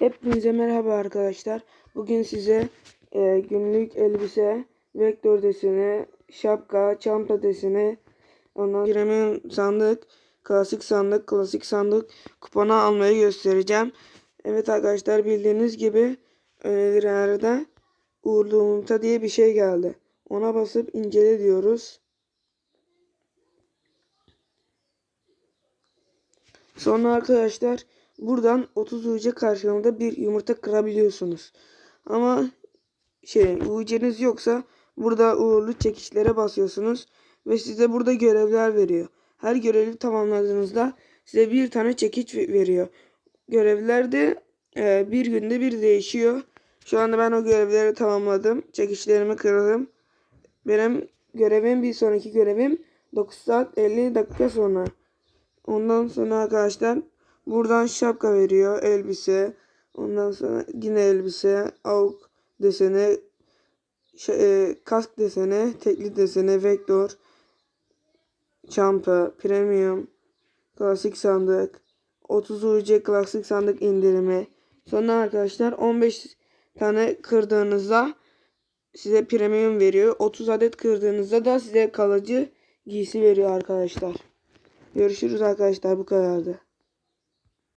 Hepinize merhaba arkadaşlar. Bugün size e, günlük elbise, vektör deseni, şapka, çanta deseni, ondan premium sandık, klasik sandık, klasik sandık kuponu almayı göstereceğim. Evet arkadaşlar bildiğiniz gibi önerilerde uğurlu yumurta diye bir şey geldi. Ona basıp incele diyoruz. Sonra arkadaşlar buradan 30 UC karşılığında bir yumurta kırabiliyorsunuz. Ama şey UC'niz yoksa burada uğurlu çekişlere basıyorsunuz ve size burada görevler veriyor. Her görevi tamamladığınızda size bir tane çekiç ve- veriyor. Görevler de e, bir günde bir değişiyor. Şu anda ben o görevleri tamamladım. Çekiçlerimi kırdım. Benim görevim bir sonraki görevim 9 saat 50 dakika sonra. Ondan sonra arkadaşlar buradan şapka veriyor, elbise. Ondan sonra yine elbise, avuk deseni, ş- e, kask deseni, tekli deseni, vektör, çanta, premium, klasik sandık, 30 UC klasik sandık indirimi. Sonra arkadaşlar 15 tane kırdığınızda size premium veriyor. 30 adet kırdığınızda da size kalıcı giysi veriyor arkadaşlar. Görüşürüz arkadaşlar bu kadardı.